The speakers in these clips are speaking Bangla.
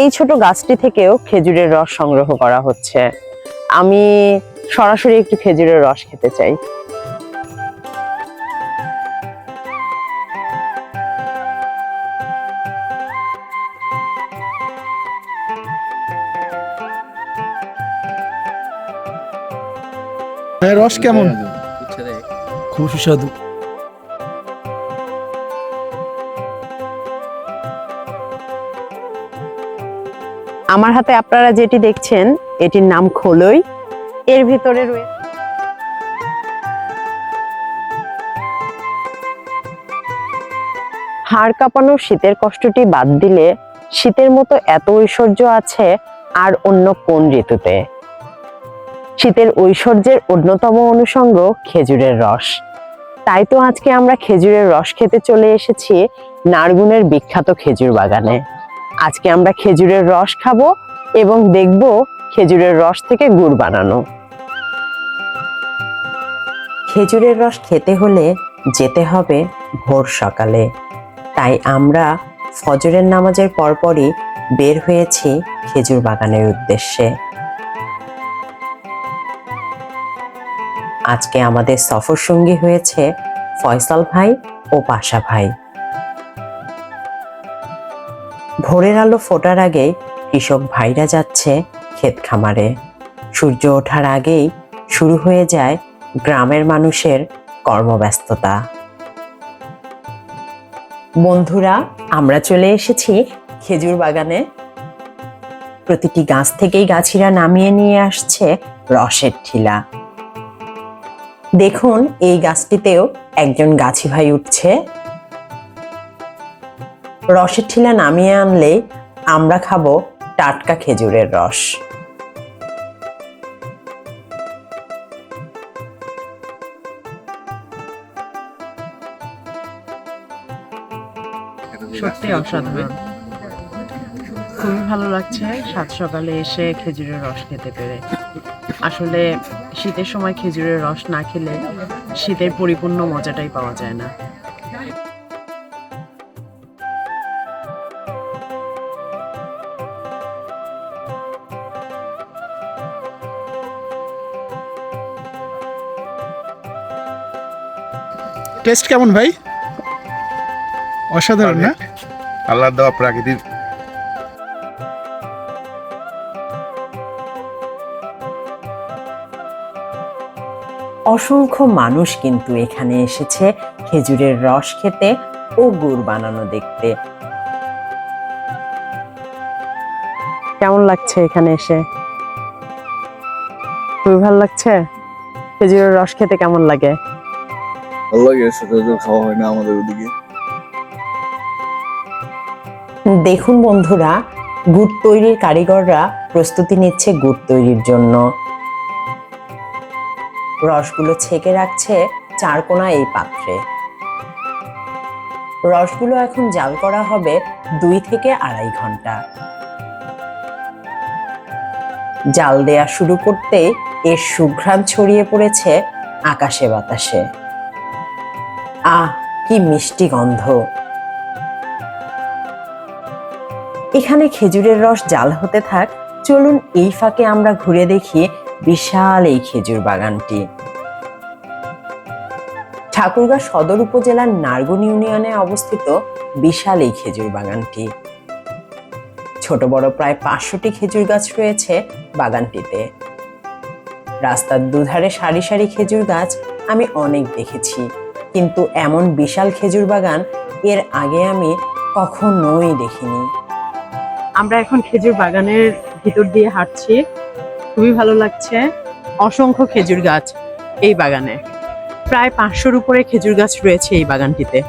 এই ছোট গাছটি থেকেও খেজুরের রস সংগ্রহ করা হচ্ছে। আমি সরাসরি একটু খেজুরের রস খেতে চাই। রস কেমন? খুব সুস্বাদু। আমার হাতে আপনারা যেটি দেখছেন, এটির নাম খোলই। এর ভিতরে রয়েছে হাড় কাঁপানো শীতের কষ্টটি বাদ দিলে শীতের মতো এত ঐশ্বর্য আছে আর অন্য কোন ঋতুতে? শীতের ঐশ্বর্যের অন্যতম অনুষঙ্গ খেজুরের রস। তাই তো আজকে আমরা খেজুরের রস খেতে চলে এসেছি নারগুনের বিখ্যাত খেজুর বাগানে। আজকে আমরা খেজুরের রস খাব এবং দেখব খেজুরের রস থেকে গুড় বানানো। খেজুরের রস খেতে হলে যেতে হবে ভোর সকালে। তাই আমরা ফজরের নামাজের পরপরই বের হয়েছি খেজুর বাগানের উদ্দেশ্যে। আজকে আমাদের সফর সঙ্গী হয়েছে ফয়সাল ভাই ও পাশা ভাই। ভোরের আলো ফোটার আগেই কৃষক ভাইরা যাচ্ছে ক্ষেত খামারে। সূর্য ওঠার আগেই শুরু হয়ে যায় গ্রামের মানুষের কর্মব্যস্ততা। বন্ধুরা, আমরা চলে এসেছি খেজুর বাগানে। প্রতিটি গাছ থেকেই গাছিরা নামিয়ে নিয়ে আসছে রসের ঠিলা দেখুন, এই গাছটিতেও একজন গাছি ভাই উঠছে। রসের ঠিলা নামিয়ে আনলে আমরা খাব টাটকা খেজুরের রস। সত্যি অসাধারণ। খুবই ভালো লাগছে সাত সকালে এসে খেজুরের রস খেতে পেরে। আসলে শীতের সময় খেজুরের রস না খেলে শীতের পরিপূর্ণ মজাটাই পাওয়া যায় না। টেস্ট কেমন ভাই? অসাধারণ না? আল্লাহ দেওয়া প্রাকৃতিক। অসংখ্য মানুষ কিন্তু এখানে এসেছে খেজুরের রস খেতে ও গুড় বানানো দেখতে। কেমন লাগছে এখানে এসে? খুবই ভালো লাগছে? খেজুরের রস খেতে কেমন লাগে? ভালো লাগে সচরাচর খাওয়া হয় না আমাদের ওদিকে। দেখুন বন্ধুরা, গুড় তৈরির কারিগররা প্রস্তুতি নিচ্ছে গুড় তৈরির জন্য। রসগুলো ছেঁকে রাখছে চারকোনা এই পাত্রে। রসগুলো এখন জাল করা হবে দুই থেকে আড়াই ঘণ্টা। জাল দেয়া শুরু করতেই এর সুঘ্রাণ ছড়িয়ে পড়েছে আকাশে বাতাসে। আহ, কি মিষ্টি গন্ধ। এখানে খেজুরের রস জাল হতে থাক, চলুন এই ফাঁকে আমরা ঘুরে দেখি বিশাল এই খেজুর বাগানটি। ঠাকুরগাঁ সদর উপজেলার নারগুন ইউনিয়নে অবস্থিত বিশাল এই খেজুর বাগানটি। ছোট বড় প্রায় পাঁচশোটি খেজুর গাছ রয়েছে বাগানটিতে। রাস্তার দুধারে সারি সারি খেজুর গাছ আমি অনেক দেখেছি। কিন্তু এমন বিশাল খেজুর বাগান এর আগে আমি কখনোই দেখিনি। আমরা এখন খেজুর বাগানের ভিতর দিয়ে হাঁটছি। খুবই ভালো লাগছে। অসংখ্য খেজুর গাছ এই বাগানে। প্রায় পাঁচশোর উপরে খেজুর গাছ রয়েছে এই বাগানটিতে।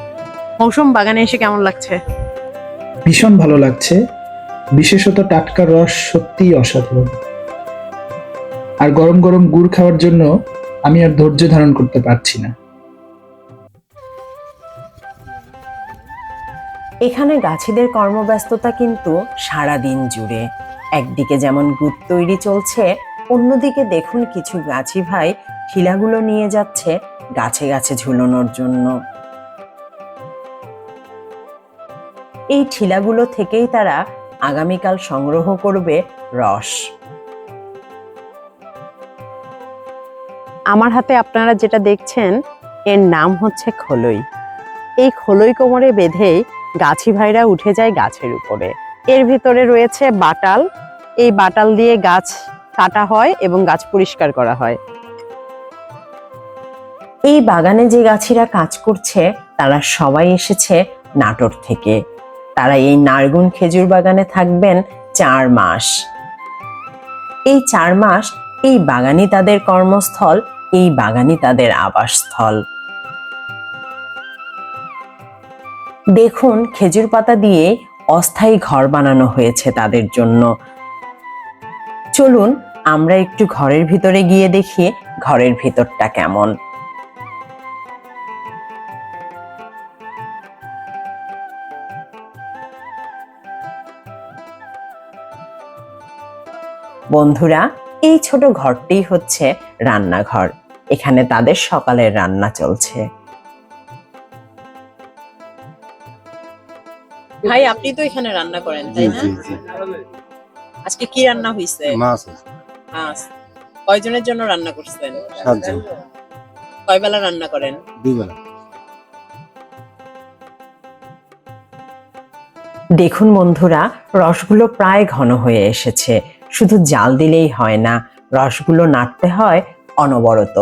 মৌসুম বাগানে এসে কেমন লাগছে? ভীষণ ভালো লাগছে। বিশেষত টাটকা রস সত্যিই অসাধারণ। আর গরম গরম গুড় খাওয়ার জন্য আমি আর ধৈর্য ধারণ করতে পারছি না। এখানে গাছিদের কর্মব্যস্ততা কিন্তু সারা দিন জুড়ে। একদিকে যেমন গুড় তৈরি চলছে, অন্যদিকে দেখুন কিছু গাছি ভাই ঠিলাগুলো নিয়ে যাচ্ছে গাছে গাছে ঝুলানোর জন্য। এই ঠিলাগুলো থেকেই তারা আগামীকাল সংগ্রহ করবে রস। আমার হাতে আপনারা যেটা দেখছেন, এর নাম হচ্ছে খোলই। এই খোলই কোমরে বেঁধেই গাছি ভাইরা উঠে যায় গাছের উপরে। এর ভিতরে রয়েছে বাটাল। এই বাটাল দিয়ে গাছ কাটা হয় এবং গাছ পরিষ্কার করা হয়। এই বাগানে যে গাছিরা কাজ করছে, তারা সবাই এসেছে নাটোর থেকে। তারা এই নারগুন খেজুর বাগানে থাকবেন চার মাস। এই চার মাস এই বাগানই তাদের কর্মস্থল, এই বাগানই তাদের আবাসস্থল। দেখুন, খেজুর পাতা দিয়ে অস্থায়ী ঘর বানানো হয়েছে তাদের জন্য। চলুন, আমরা একটু ঘরের ভিতরে গিয়ে দেখি ঘরের ভিতরটা কেমন। বন্ধুরা, এই ছোট ঘরটি হচ্ছে রান্নাঘর। এখানে তাদের সকালের রান্না চলছে। ভাই আপনি তো এখানে রান্না করেন তাই না? আজকে কি রান্না হয়েছে মাছ মাছ। কয়জনের জন্য রান্না করছেন? সাতজন। কয় বেলা রান্না করেন? দুই বেলা দেখুন বন্ধুরা রসগুলো প্রায় ঘন হয়ে এসেছে। শুধু জাল দিলেই হয় না রসগুলো নাড়তে হয় অনবরত।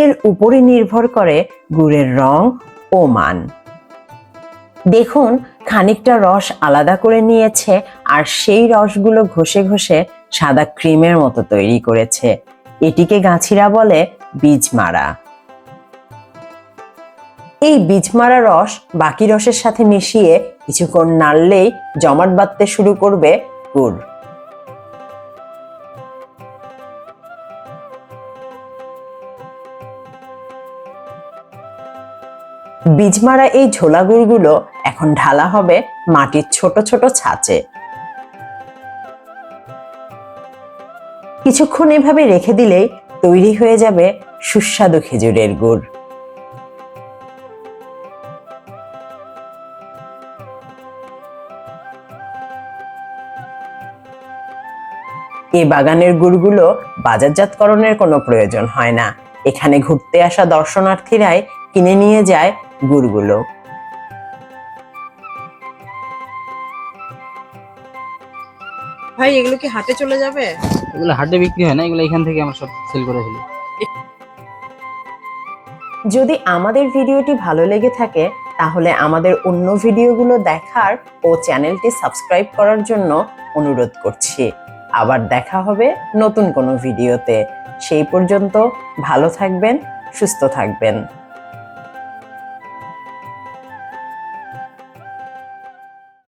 এর উপরে নির্ভর করে গুড়ের রং ও মান। দেখুন, খানিকটা রস আলাদা করে নিয়েছে আর সেই রসগুলো ঘষে ঘষে সাদা ক্রিমের মতো তৈরি করেছে। এটিকে গাছিরা বলে বীজ মারা এই বীজ মারা রস বাকি রসের সাথে মিশিয়ে কিছুক্ষণ নাড়লেই জমাট বাঁধতে শুরু করবে গুড়। বীজমারা এই ঝোলা গুড়গুলো এখন ঢালা হবে মাটির ছোট ছোট ছাঁচে। কিছুক্ষণ এভাবে রেখে দিলেই তৈরি হয়ে যাবে সুস্বাদু খেজুরের গুড়। এই বাগানের গুড়গুলো বাজারজাতকরণের কোনো প্রয়োজন হয় না। এখানে ঘুরতে আসা দর্শনার্থীরাই কিনে নিয়ে যায় গুড়গুলো। ভাই এগুলো কি হাটে চলে যাবে? এগুলো হাটে বিক্রি হয় না এগুলো এখান থেকে আমরা সব সেল করে ফেলি। যদি আমাদের ভিডিওটি ভালো লেগে থাকে তাহলে আমাদের অন্য ভিডিওগুলো দেখার ও চ্যানেলটি সাবস্ক্রাইব করার জন্য অনুরোধ করছি। আবার দেখা হবে নতুন কোনো ভিডিওতে। সেই পর্যন্ত ভালো থাকবেন সুস্থ থাকবেন।